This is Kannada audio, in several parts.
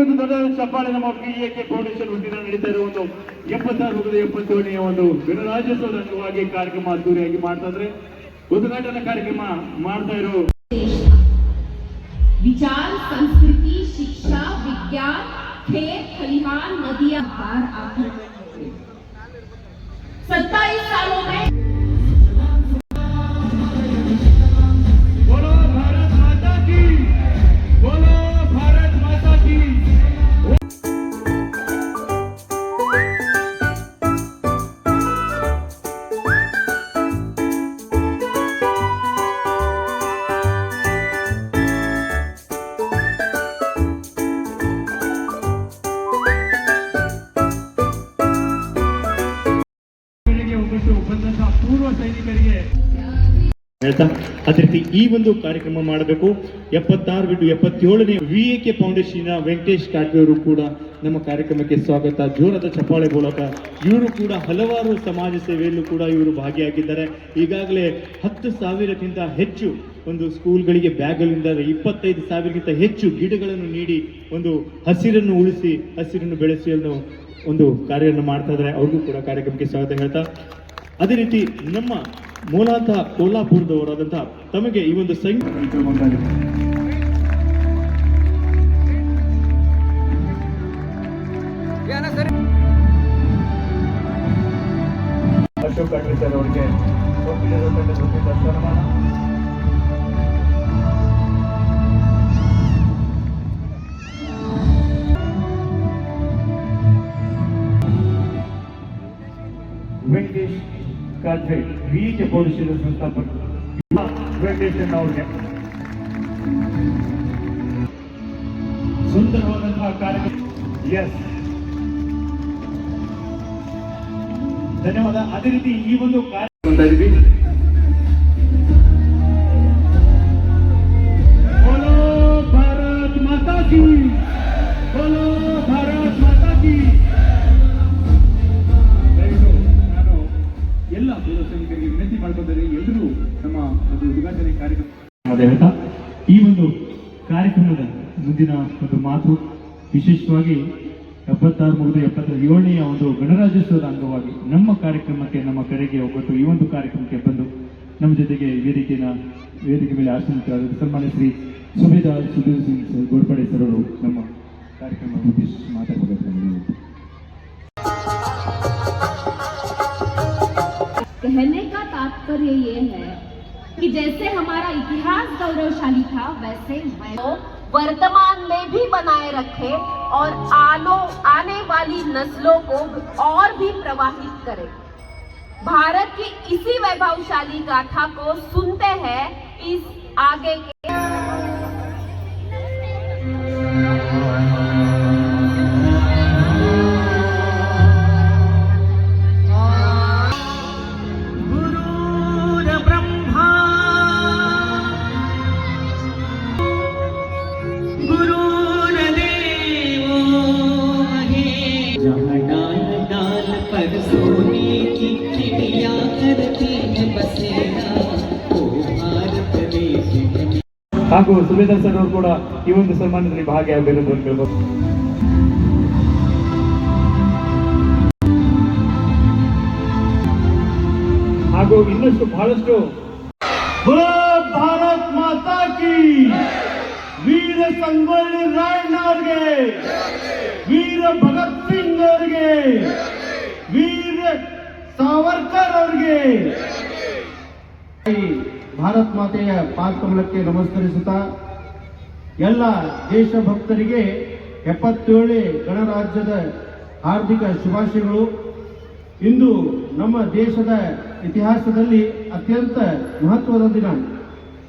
ಒಂದು ದೊಡ್ಡ ಚಪ್ಪಾಳೆ ನಮ್ಮ ಪಿಎಕೆ ಫೌಂಡೇಶನ್ ವತಿಯಿಂದ ನಡೀತಾ ಇರುವ ಒಂದು ಎಪ್ಪತ್ತಾರು ಮುಗಿದ ಎಪ್ಪತ್ತೇಳನೆಯ ಒಂದು ಗಣರಾಜ್ಯೋತ್ಸವದ ಅಂಗವಾಗಿ ಕಾರ್ಯಕ್ರಮ ಅದ್ದೂರಿಯಾಗಿ ಮಾಡ್ತಾ ಇದ್ರೆ ಉದ್ಘಾಟನಾ ಕಾರ್ಯಕ್ರಮ ಮಾಡ್ತಾ ಇರೋ देश था विचार संस्कृति शिक्षा विज्ञान खेत खलिहान नदियां बार आकर सत्ताईस सालों में ಹೇಳ್ತಾ ಅದೇ ರೀತಿ ಈ ಒಂದು ಕಾರ್ಯಕ್ರಮ ಮಾಡಬೇಕು. ಎಪ್ಪತ್ತಾರು ಬಿಟ್ಟು ಎಪ್ಪತ್ತೇಳನೇ V A K foundation Venkatesh Katwe ಅವರು ಕೂಡ ನಮ್ಮ ಕಾರ್ಯಕ್ರಮಕ್ಕೆ ಸ್ವಾಗತ. ಜೋರದ ಚಪ್ಪಾಳೆ ಮೂಲಕ ಇವರು ಕೂಡ ಹಲವಾರು ಸಮಾಜ ಸೇವೆಯಲ್ಲೂ ಕೂಡ ಇವರು ಭಾಗಿಯಾಗಿದ್ದಾರೆ. ಈಗಾಗಲೇ ಹತ್ತು ಸಾವಿರಕ್ಕಿಂತ ಹೆಚ್ಚು ಒಂದು ಸ್ಕೂಲ್ಗಳಿಗೆ ಬ್ಯಾಗ್ಗಳಿಂದ ಇಪ್ಪತ್ತೈದು ಸಾವಿರಕ್ಕಿಂತ ಹೆಚ್ಚು ಗಿಡಗಳನ್ನು ನೀಡಿ ಒಂದು ಹಸಿರನ್ನು ಉಳಿಸಿ, ಹಸಿರನ್ನು ಬೆಳೆಸಲು ಒಂದು ಕಾರ್ಯವನ್ನು ಮಾಡ್ತಾ ಇದ್ದಾರೆ. ಅವ್ರಿಗೂ ಕೂಡ ಕಾರ್ಯಕ್ರಮಕ್ಕೆ ಸ್ವಾಗತ ಹೇಳ್ತಾ. ಅದೇ ರೀತಿ ನಮ್ಮ ಮೂಲತಃ ಕೋಲ್ಹಾಪುರದವರಾದಂತಹ ತಮಗೆ ಈ ಒಂದು ಸಂಘ ಅಶೋಕ್ ಅಡ್ರಿ ಸರ್ ಅವರಿಗೆ ಸನ್ಮಾನ ಕಾಲ್ಜೆ ವಿ ಕೆ ಪೌರುಷದ ಸಂಸ್ಥಾಪಕ ವೆಂಕಟೇಶನ್ ಅವರಿಗೆ. ಸುಂದರವಾದಂತಹ ಕಾರ್ಯಕ್ರಮ. ಎಸ್ ಧನ್ಯವಾದ. ಅದೇ ರೀತಿ ಈ ಒಂದು ಕಾರ್ಯಕ್ರಮ ಅದೇ ಹೇಳ್ತಾ ಈ ಒಂದು ಕಾರ್ಯಕ್ರಮದ ಮುಂದಿನ ಒಂದು ಮಾತು ವಿಶೇಷವಾಗಿ ಎಪ್ಪತ್ತಾರು ಮುಗಿದು ಎಪ್ಪತ್ತ ಏಳನೆಯ ಒಂದು ಗಣರಾಜ್ಯೋತ್ಸವದ ಅಂಗವಾಗಿ ನಮ್ಮ ಕಾರ್ಯಕ್ರಮಕ್ಕೆ ನಮ್ಮ ಕರೆಗೆ ಒಗ್ಗಟ್ಟು ಈ ಒಂದು ಕಾರ್ಯಕ್ರಮಕ್ಕೆ ಬಂದು ನಮ್ಮ ಜೊತೆಗೆ ವೇದಿಕೆನ ವೇದಿಕೆ ಮೇಲೆ ಆಸೀನರಾದ ಸನ್ಮಾನ್ಯ ಶ್ರೀ ಸುಬೇದಾರ್ ಸುಧೀರ್ ಸಿಂಗ್ ಸರ್ ಗೋಡ್ಪಡೆ ಸರ್ ಅವರು ನಮ್ಮ ಕಾರ್ಯಕ್ರಮ ಉದ್ದೇಶಿಸಿ ಮಾತಾಡಬೇಕು कहने का तात्पर्य ये है कि जैसे हमारा इतिहास गौरवशाली था, वैसे वर्तमान में भी बनाए रखे और आलो, आने वाली नस्लों को और भी प्रवाहित करे। भारत की इसी वैभवशाली गाथा को सुनते हैं इस आगे के ಹಾಗೂ ಸುಬೇದಾರ್ ಸರ್ ಅವರು ಕೂಡ ಈ ಒಂದು ಸನ್ಮಾನದಲ್ಲಿ ಭಾಗಿಯಾಗಬೇಕು ಅಂತ ಹೇಳ್ಬೋದು. ಹಾಗೂ ಇನ್ನಷ್ಟು ಬಹಳಷ್ಟು ಭಾರತ್ ಮಾತಾ ಕಿ ವೀರ ಸಂಗೊಳ್ಳಿ ರಾಯಣ್ಣ ಅವ್ರಿಗೆ ವೀರ ಭಗತ್ ಸಿಂಗ್ ಅವ್ರಿಗೆ ವೀರ ಸಾವರ್ಕರ್ ಅವ್ರಿಗೆ. ಭಾರತ್ ಮಾತೆಯ ಪಾದಕಮಲಕ್ಕೆ ನಮಸ್ಕರಿಸುತ್ತಾ ಎಲ್ಲ ದೇಶಭಕ್ತರಿಗೆ ಎಪ್ಪತ್ತೇಳನೇ ಗಣರಾಜ್ಯದ ಹಾರ್ದಿಕ ಶುಭಾಶಯಗಳು. ಇಂದು ನಮ್ಮ ದೇಶದ ಇತಿಹಾಸದಲ್ಲಿ ಅತ್ಯಂತ ಮಹತ್ವದ ದಿನ.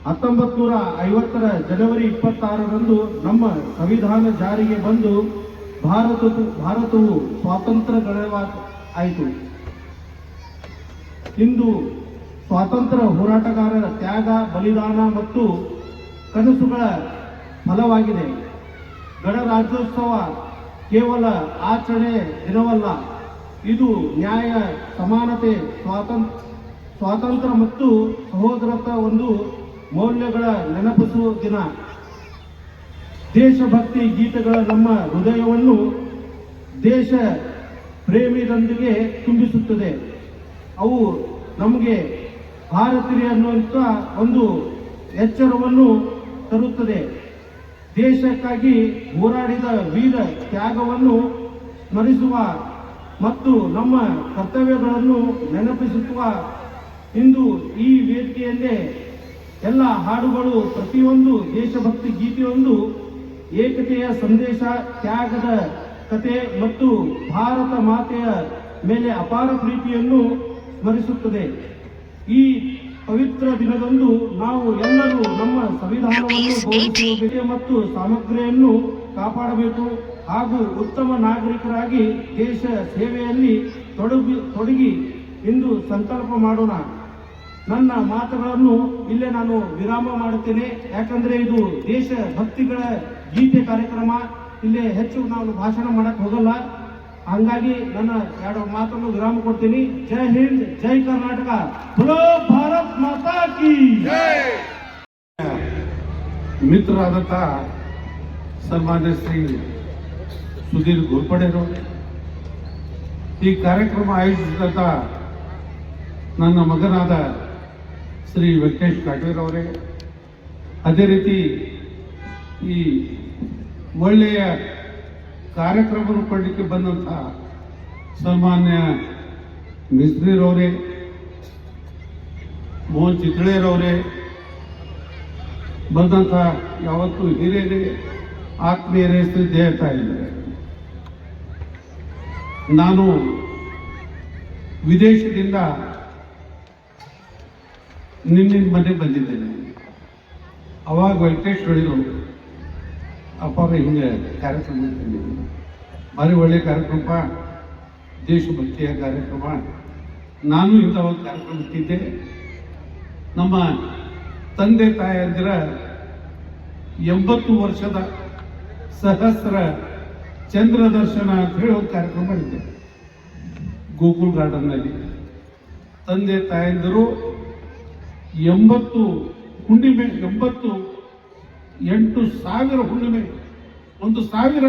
ಹತ್ತೊಂಬತ್ತು ನೂರ ಐವತ್ತರ ಜನವರಿ ಇಪ್ಪತ್ತಾರರಂದು ನಮ್ಮ ಸಂವಿಧಾನ ಜಾರಿಗೆ ಬಂದು ಭಾರತ ಭಾರತವು ಸ್ವಾತಂತ್ರ್ಯ ಗಣವಾ ಆಯಿತು. ಇಂದು ಸ್ವಾತಂತ್ರ್ಯ ಹೋರಾಟಗಾರರ ತ್ಯಾಗ, ಬಲಿದಾನ ಮತ್ತು ಕನಸುಗಳ ಫಲವಾಗಿದೆ. ಗಣರಾಜ್ಯೋತ್ಸವ ಕೇವಲ ಆಚರಣೆ ದಿನವಲ್ಲ, ಇದು ನ್ಯಾಯ, ಸಮಾನತೆ ಸ್ವಾತಂತ್ರ್ಯ ಸ್ವಾತಂತ್ರ್ಯ ಮತ್ತು ಸಹೋದರತ್ವ ಒಂದು ಮೌಲ್ಯಗಳ ನೆನಪಿಸುವ ದಿನ. ದೇಶಭಕ್ತಿ ಗೀತೆಗಳ ನಮ್ಮ ಹೃದಯವನ್ನು ದೇಶ ಪ್ರೇಮಿದೊಂದಿಗೆ ತುಂಬಿಸುತ್ತದೆ. ಅವು ನಮಗೆ ಭಾರತೀಯ ಅನ್ನುವಂಥ ಒಂದು ಎಚ್ಚರವನ್ನು ತರುತ್ತದೆ. ದೇಶಕ್ಕಾಗಿ ಹೋರಾಡಿದ ವೀರ ತ್ಯಾಗವನ್ನು ಸ್ಮರಿಸುವ ಮತ್ತು ನಮ್ಮ ಕರ್ತವ್ಯಗಳನ್ನು ನೆನಪಿಸುತ್ತುವ ಇಂದು ಈ ವೇದಿಕೆಯಲ್ಲೇ ಎಲ್ಲ ಹಾಡುಗಳು ಪ್ರತಿಯೊಂದು ದೇಶಭಕ್ತಿ ಗೀತೆಯೊಂದು ಏಕತೆಯ ಸಂದೇಶ, ತ್ಯಾಗದ ಕತೆ ಮತ್ತು ಭಾರತ ಮಾತೆಯ ಮೇಲೆ ಅಪಾರ ಪ್ರೀತಿಯನ್ನು ಸ್ಮರಿಸುತ್ತದೆ. ಈ ಪವಿತ್ರ ದಿನದಂದು ನಾವು ಎಲ್ಲರೂ ನಮ್ಮ ಸಂವಿಧಾನವನ್ನು ಮತ್ತು ಸಾಮಗ್ರಿಯನ್ನು ಕಾಪಾಡಬೇಕು ಹಾಗೂ ಉತ್ತಮ ನಾಗರಿಕರಾಗಿ ದೇಶ ಸೇವೆಯಲ್ಲಿ ತೊಡಗಿ ತೊಡಗಿ ಎಂದು ಸಂಕಲ್ಪ ಮಾಡೋಣ. ನನ್ನ ಮಾತುಗಳನ್ನು ಇಲ್ಲೇ ನಾನು ವಿರಾಮ ಮಾಡುತ್ತೇನೆ. ಯಾಕಂದ್ರೆ ಇದು ದೇಶ ಭಕ್ತಿಗಳ ಗೀತೆ ಕಾರ್ಯಕ್ರಮ. ಇಲ್ಲೇ ಹೆಚ್ಚು ನಾನು ಭಾಷಣ ಮಾಡಕ್ಕೆ ಹೋಗಲ್ಲ. ಹಂಗಾಗಿ ನನ್ನ ಎರಡು ಮಾತನ್ನು ವಿರಾಮ ಕೊಡ್ತೀನಿ. ಜೈ ಹಿಂದ್ ಜೈ ಕರ್ನಾಟಕ. ಹಲೋ ಭಾರತ್ ಮಾತಾ ಕಿ ಮಿತ್ರರಾದಂಥ ಸನ್ಮಾನ್ಯ ಶ್ರೀ ಸುಧೀರ್ ಗುರ್ಪಡೆರು ಈ ಕಾರ್ಯಕ್ರಮ ಆಯೋಜಿಸಿದಂಥ ನನ್ನ ಮಗನಾದ ಶ್ರೀ ವೆಂಕಟೇಶ್ ಕಾಟೇರ್ ಅವರೇ ಅದೇ ರೀತಿ ಈ ಒಳ್ಳೆಯ ಕಾರ್ಯಕ್ರಮ ಕೊಡಲಿಕ್ಕೆ ಬಂದಂಥ ಸನ್ಮಾನ್ಯ ಮಿಸ್ತ್ರಿರವರೇ, ಮೋಹನ್ ಚಿತ್ಳೇರವರೇ ಬಂದಂಥ ಯಾವತ್ತು ಹಿರಿಯರೇ, ಆತ್ಮೀಯರೇ ಸಿದ್ಧ ಹೇಳ್ತಾ ಇದ್ದಾರೆ ನಾನು ವಿದೇಶದಿಂದ ನಿನ್ನ ಮನೆ ಬಂದಿದ್ದೇನೆ. ಅವಾಗ ವೆಂಕಟೇಶ್ ಹೇಳಿದ್ರು ಅಪ್ಪ ಹಿಂಗೆ ಕಾರ್ಯಕ್ರಮ ಭಾರಿ ಒಳ್ಳೆಯ ಕಾರ್ಯಕ್ರಮ. ದೇಶಭಕ್ತಿಯ ಕಾರ್ಯಕ್ರಮ. ನಾನು ಇಂಥ ಒಂದು ಕಾರ್ಯಕ್ರಮ ಇಟ್ಟಿದ್ದೆ. ನಮ್ಮ ತಂದೆ ತಾಯಂದಿರ ಎಂಬತ್ತು ವರ್ಷದ ಸಹಸ್ರ ಚಂದ್ರ ದರ್ಶನ ಅಂತ ಹೇಳಿ ಒಂದು ಕಾರ್ಯಕ್ರಮ ಮಾಡಿದ್ದೆ. ಗೋಕುಲ್ ಗಾರ್ಡನ್ನಲ್ಲಿ. ತಂದೆ ತಾಯಂದರು ಎಂಬತ್ತು ಹುಣ್ಣಿಮೆ, ಎಂಬತ್ತು ಎಂಟು ಸಾವಿರ ಹುಣ್ಣಿಮೆ ಒಂದು ಸಾವಿರ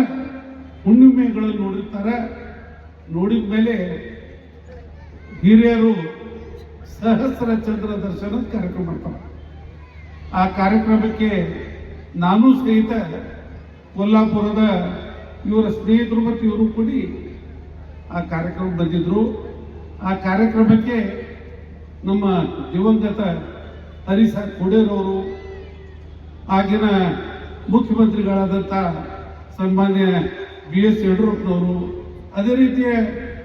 ಹುಣ್ಣಿಮೆಗಳನ್ನು ನೋಡಿರ್ತಾರೆ. ನೋಡಿದ ಮೇಲೆ ಹಿರಿಯರು ಸಹಸ್ರ ಚಂದ್ರ ದರ್ಶನ ಕಾರ್ಯಕ್ರಮ ಮಾಡ್ತಾರೆ. ಆ ಕಾರ್ಯಕ್ರಮಕ್ಕೆ ನಾನು ಸ್ನೇಹಿತ ಕೊಲ್ಲಾಪುರದ ಇವರ ಸ್ನೇಹಿತರು ಮತ್ತು ಇವರು ಕೂಡಿ ಆ ಕಾರ್ಯಕ್ರಮ ಬಂದಿದ್ರು. ಆ ಕಾರ್ಯಕ್ರಮಕ್ಕೆ ನಮ್ಮ ದಿವಂಗತ ಹರಿಸ ಕೋಡೇರವರು ಆಗಿನ ಮುಖ್ಯಮಂತ್ರಿಗಳಾದಂಥ ಸನ್ಮಾನ್ಯ ಬಿ ಎಸ್ ಯಡಿಯೂರಪ್ಪನವರು ಅದೇ ರೀತಿಯ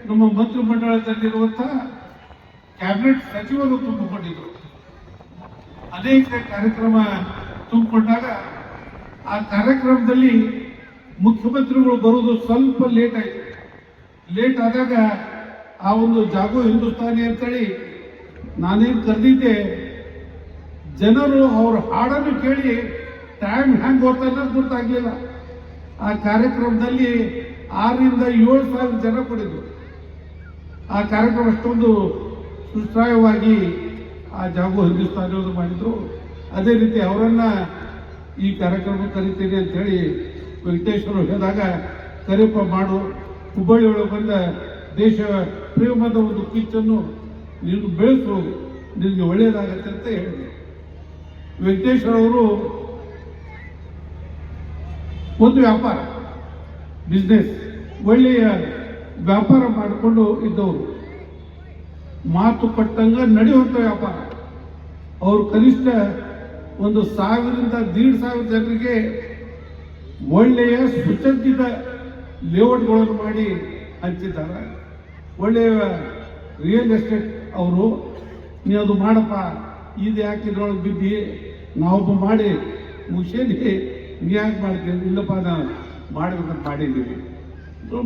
ನಮ್ಮ ಮಂತ್ರಿಮಂಡಲದಲ್ಲಿರುವಂಥ ಕ್ಯಾಬಿನೆಟ್ ಸಚಿವರು ತುಂಬಿಕೊಂಡಿದ್ರು ಅನೇಕ ಕಾರ್ಯಕ್ರಮ ತುಂಬಿಕೊಂಡಾಗ ಆ ಕಾರ್ಯಕ್ರಮದಲ್ಲಿ ಮುಖ್ಯಮಂತ್ರಿಗಳು ಬರೋದು ಸ್ವಲ್ಪ ಲೇಟ್ ಆಯಿತು. ಲೇಟ್ ಆದಾಗ ಆ ಒಂದು ಜಾಗೋ ಹಿಂದೂಸ್ತಾನಿ ಅಂತೇಳಿ ನಾನೇನು ಕರೆದಿದ್ದೆ ಜನರು ಅವ್ರ ಹಾಡನ್ನು ಕೇಳಿ ಟೈಮ್ ಹ್ಯಾಂಗ್ ಹೋಗ್ತಾ ಗೊತ್ತಾಗ್ಲಿಲ್ಲ. ಆ ಕಾರ್ಯಕ್ರಮದಲ್ಲಿ ಆರರಿಂದ ಏಳು ಸಾವಿರ ಜನ ಕೊಡಿದ್ರು ಆ ಕಾರ್ಯಕ್ರಮ ಅಷ್ಟೊಂದು ಸುಶ್ರಾಯವಾಗಿ ಆ ಜಾಗೋ ಹಿಂದೂಸ್ತಾನಿಯವರು ಮಾಡಿದ್ರು. ಅದೇ ರೀತಿ ಅವರನ್ನು ಈ ಕಾರ್ಯಕ್ರಮ ಕರಿತೀನಿ ಅಂತ ಹೇಳಿ ವೆಂಕಟೇಶ್ವರ ಹೇಳಿದಾಗ ಕರೆಪ ಮಾಡು ಹುಬ್ಬಳ್ಳಿ ಒಳಗೆ ಬಂದ ದೇಶ ಪ್ರೇಮದ ಒಂದು ಕಿಚ್ಚನ್ನು ನೀನು ಬೆಳೆಸು, ನಿನಗೆ ಒಳ್ಳೆಯದಾಗತ್ತೆ ಅಂತ ಹೇಳಿದೆ ವೆಂಕಟೇಶ್ವರ ಅವರು ಒಂದು ವ್ಯಾಪಾರ ಬಿಸ್ನೆಸ್ ಒಳ್ಳೆಯ ವ್ಯಾಪಾರ ಮಾಡಿಕೊಂಡು ಇದ್ದವರು. ಮಾತು ಕೊಟ್ಟಂಗ ನಡೆಯುವಂಥ ವ್ಯಾಪಾರ. ಅವರು ಕನಿಷ್ಠ ಒಂದು ಸಾವಿರದಿಂದ ದೀಡ್ ಸಾವಿರ ಜನರಿಗೆ ಒಳ್ಳೆಯ ಸುಸಜ್ಜಿತ ಲೇಔಟ್ಗಳನ್ನು ಮಾಡಿ ಹಂಚಿದ್ದಾರೆ. ಒಳ್ಳೆಯ ರಿಯಲ್ ಎಸ್ಟೇಟ್ ಅವರು ನೀ ಮಾಡಪ್ಪ ಇದು ಯಾಕೆ ಇದ್ರೊಳಗೆ ಬಿದ್ದಿ ನಾವೊಬ್ಬ ಮಾಡಿ ಮುಗಿಸೇನಿ ನೀ ಯಾಕೆ ಮಾಡ್ತೀನಿ ಇಲ್ಲಪ್ಪ, ನಾನು ಮಾಡ್ಬೇಕಂತ ಮಾಡಿದ್ದೀವಿ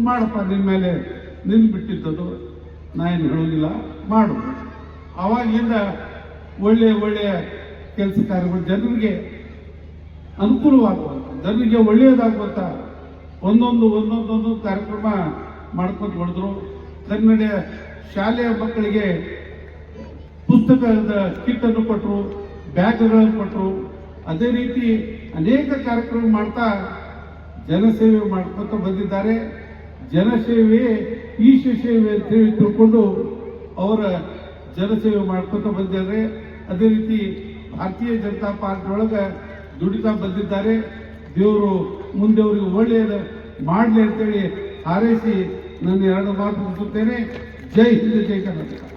ಮಾಡಪ್ಪ ನಿಮ್ಮ ಮೇಲೆ ನಿನ್ ಬಿಟ್ಟಿದ್ದದು. ನಾ ಏನು ಹೇಳೋದಿಲ್ಲ, ಮಾಡು. ಅವಾಗಿಂದ ಒಳ್ಳೆಯ ಒಳ್ಳೆಯ ಕೆಲಸ ಕಾರ್ಯಗಳು ಜನರಿಗೆ ಅನುಕೂಲವಾಗುವಂಥ ಜನರಿಗೆ ಒಳ್ಳೆಯದಾಗುವಂಥ ಒಂದೊಂದು ಒಂದೊಂದೊಂದು ಕಾರ್ಯಕ್ರಮ ಮಾಡ್ಕೊಂಡು ಹೊಡೆದ್ರು. ಕನ್ನಡ ಶಾಲೆಯ ಮಕ್ಕಳಿಗೆ ಪುಸ್ತಕದ ಕಿಟ್ಟನ್ನು ಕೊಟ್ಟರು ಬ್ಯಾಗ್ಗಳನ್ನು ಕೊಟ್ಟರು ಅದೇ ರೀತಿ ಅನೇಕ ಕಾರ್ಯಕ್ರಮ ಮಾಡ್ತಾ ಜನಸೇವೆ ಮಾಡ್ಕೊತ ಬಂದಿದ್ದಾರೆ. ಜನಸೇವೆ ಈಶ ಸೇವೆ ಅಂತ ಹೇಳಿ ತಿಳ್ಕೊಂಡು ಅವರ ಜನಸೇವೆ ಮಾಡ್ಕೊತ ಬಂದಿದ್ದಾರೆ. ಅದೇ ರೀತಿ ಭಾರತೀಯ ಜನತಾ ಪಾರ್ಟಿ ಒಳಗೆ ದುಡಿತಾ ಬಂದಿದ್ದಾರೆ. ದೇವರು ಮುಂದೆ ಅವರಿಗೆ ಒಳ್ಳೆಯದು ಮಾಡಲಿ ಅಂತೇಳಿ ಹಾರೈಸಿ ನನ್ನ ಎರಡು ಮಾತು ಮುಗಿಸುತ್ತೇನೆ. ಜೈ ಹಿಂದ್, ಜೈ ಕರ್ನಾಟಕ.